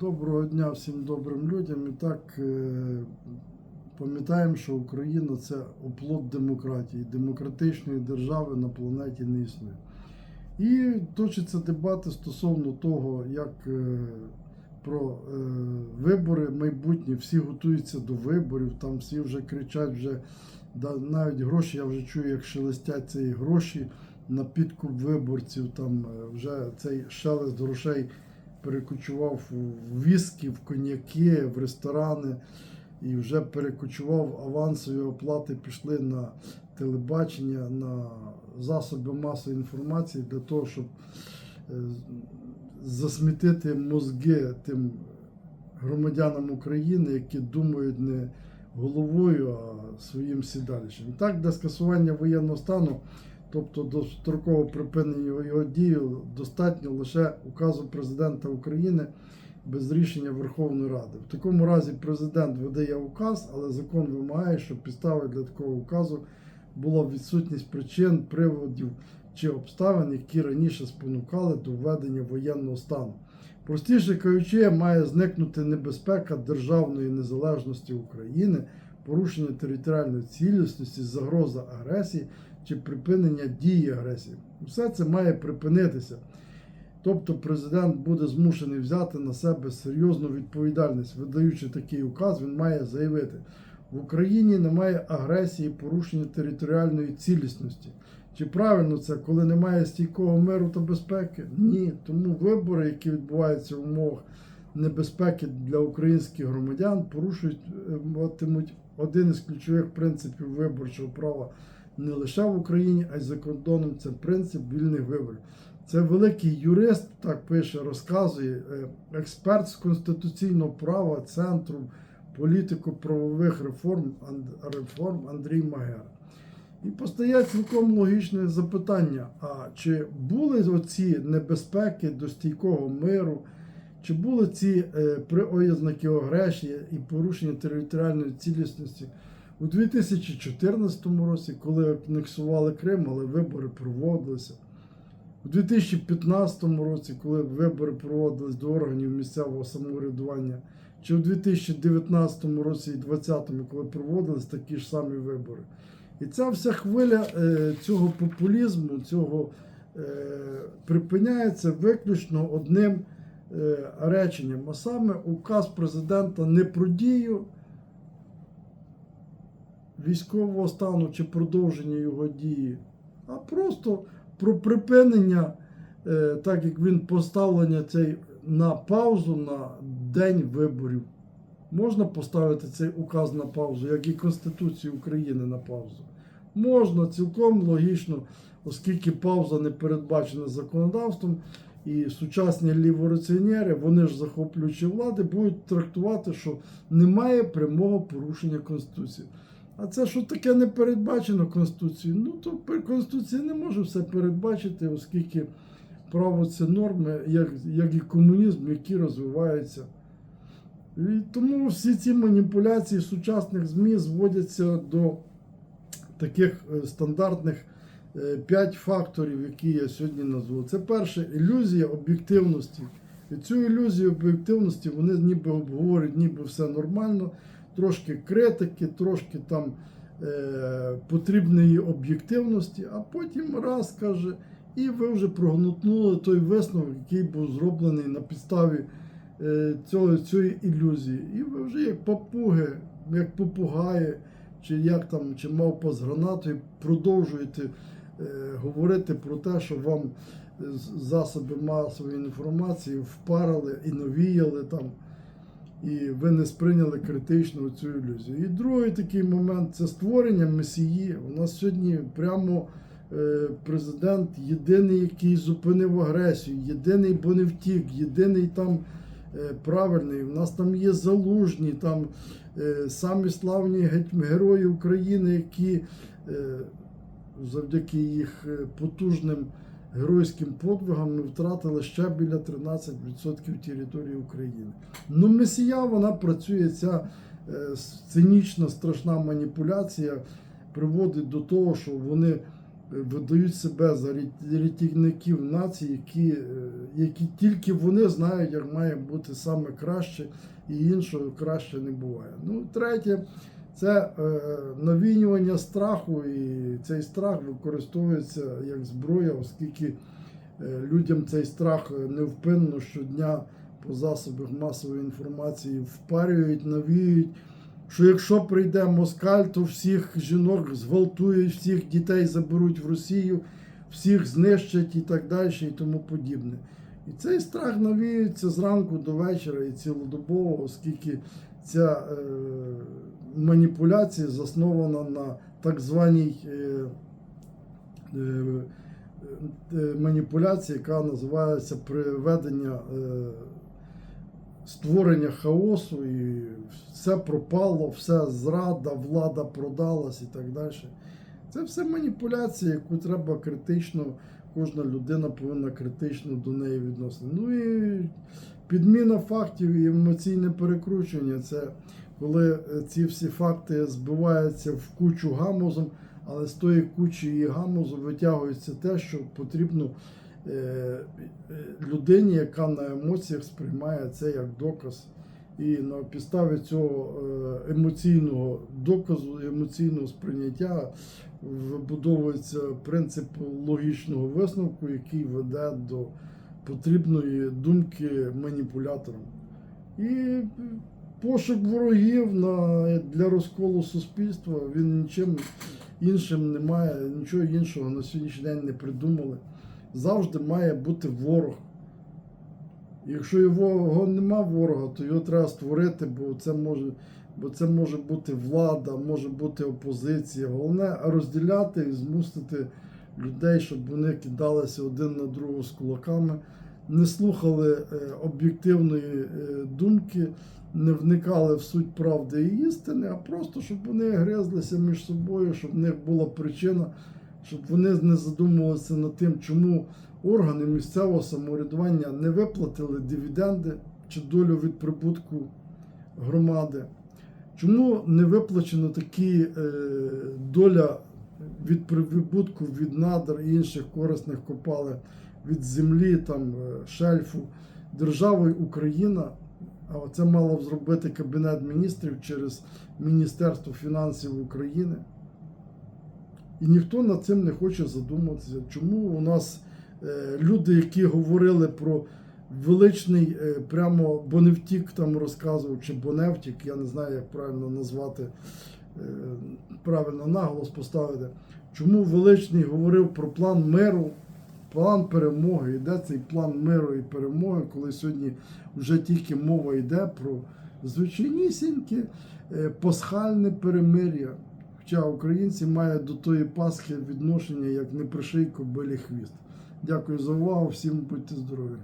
Доброго дня всім добрим людям. І так е, пам'ятаємо, що Україна це оплот демократії, демократичної держави на планеті не існує. І точаться дебати стосовно того, як е, про е, вибори майбутні, всі готуються до виборів, там всі вже кричать, вже навіть гроші, я вже чую, як шелестять ці гроші на підкуп виборців, там вже цей шелест грошей перекочував в віскі, в коньяки, в ресторани і вже перекочував авансові оплати, пішли на телебачення, на засоби масової інформації для того, щоб е, засмітити мозги тим громадянам України, які думають не головою, а своїм сідалищем. Так, для скасування воєнного стану, тобто до строкового припинення його дії, достатньо лише указу президента України без рішення Верховної Ради. В такому разі президент видає указ, але закон вимагає, щоб підставою для такого указу була відсутність причин, приводів чи обставин, які раніше спонукали до введення воєнного стану. Простіше кажучи, має зникнути небезпека державної незалежності України, порушення територіальної цілісності, загроза агресії чи припинення дії агресії. Все це має припинитися. Тобто президент буде змушений взяти на себе серйозну відповідальність. Видаючи такий указ, він має заявити: в Україні немає агресії, порушення територіальної цілісності. Чи правильно це, коли немає стійкого миру та безпеки? Ні. Тому вибори, які відбуваються в умовах небезпеки для українських громадян, порушують один із ключових принципів виборчого права не лише в Україні, а й за кордоном. Це принцип вільних виборів. Це великий юрист, так пише, розказує, е, експерт з конституційного права Центру політико-правових реформ, реформ Андрій Магера. І постає цілком логічне запитання: а чи були оці небезпеки до стійкого миру, чи були ці е, при агресії і порушення територіальної цілісності у 2014 році, коли анексували Крим, але вибори проводилися? У 2015 році, коли вибори проводились до органів місцевого самоврядування, чи у 2019 році і 2020, коли проводились такі ж самі вибори. І ця вся хвиля е, цього популізму, цього е, припиняється виключно одним е, реченням, а саме указ президента не про дію військового стану чи продовження його дії, а просто про припинення, е, так як він поставлення цей на паузу на день виборів. Можна поставити цей указ на паузу, як і Конституцію України на паузу. Можна цілком логічно, оскільки пауза не передбачена законодавством, і сучасні лівораціонери, вони ж захоплюючи влади, будуть трактувати, що немає прямого порушення Конституції. А це що таке не передбачено Конституцією? Ну то при Конституції не може все передбачити, оскільки право це норми, як, як і комунізм, які розвиваються. І тому всі ці маніпуляції сучасних ЗМІ зводяться до таких е, стандартних е, п'ять факторів, які я сьогодні назву. Це перше ілюзія об'єктивності. І цю ілюзію об'єктивності вони ніби обговорюють, ніби все нормально, трошки критики, трошки там е, потрібної об'єктивності, а потім раз каже, і ви вже прогнутнули той висновок, який був зроблений на підставі е, цього, цієї ілюзії. І ви вже як папуги, як попугаї, чи як там, чи мавпа з гранатою, продовжуєте е, говорити про те, що вам е, засоби масової інформації впарили і навіяли там, і ви не сприйняли критично цю ілюзію. І другий такий момент це створення месії. У нас сьогодні прямо е, президент єдиний, який зупинив агресію, єдиний, бо не втік, єдиний там е, правильний. У нас там є залужні, там е, самі славні герої України, які завдяки їх потужним геройським подвигам ми втратили ще біля 13% території України. Ну, месія вона працює, ця е, цинічна, страшна маніпуляція приводить до того, що вони видають себе за рятівників нації, які, е, які тільки вони знають, як має бути саме краще, і іншого краще не буває. Ну, третє, це е, навінювання страху, і цей страх використовується як зброя, оскільки е, людям цей страх е, невпинно щодня по засобах масової інформації впарюють, навіюють, що якщо прийде москаль, то всіх жінок зґвалтують, всіх дітей заберуть в Росію, всіх знищать і так далі, і тому подібне. І цей страх навіюється зранку до вечора і цілодобово, оскільки ця е, маніпуляція заснована на так званій е, е, е, маніпуляції, яка називається приведення створення хаосу, і все пропало, все зрада, влада продалась і так далі. Це все маніпуляція, яку треба критично, кожна людина повинна критично до неї відносити. Ну і підміна фактів і емоційне перекручування це коли е, ці всі факти збиваються в кучу гамузом, але з тої кучі і гамузу витягується те, що потрібно е, е, людині, яка на емоціях сприймає це як доказ. І на підставі цього емоційного доказу, емоційного сприйняття вибудовується принцип логічного висновку, який веде до потрібної думки маніпуляторам. І пошук ворогів на, для розколу суспільства він нічим іншим не має, нічого іншого на сьогоднішній день не придумали. Завжди має бути ворог. Якщо його нема ворога, то його треба створити, бо це може, бо це може бути влада, може бути опозиція. Головне розділяти і змусити людей, щоб вони кидалися один на другого з кулаками, не слухали е, об'єктивної е, думки, не вникали в суть правди і істини, а просто щоб вони гризлися між собою, щоб в них була причина, щоб вони не задумувалися над тим, чому органи місцевого самоврядування не виплатили дивіденди чи долю від прибутку громади. Чому не виплачено такі е, доля від прибутку від надр і інших корисних копалин від землі, там, е, шельфу державою Україна? А це мало б зробити Кабінет міністрів через Міністерство фінансів України. І ніхто над цим не хоче задуматися. Чому у нас е, люди, які говорили про величний, е, прямо Боневтік там розказував, чи Боневтік, я не знаю, як правильно назвати, е, правильно наголос поставити. Чому величний говорив про план миру, план перемоги? йде цей план миру і перемоги, коли сьогодні вже тільки мова йде про звичайнісіньке е, пасхальне перемир'я. Хоча українці мають до тої Пасхи відношення як не приший кобилі хвіст. Дякую за увагу, всім будьте здорові.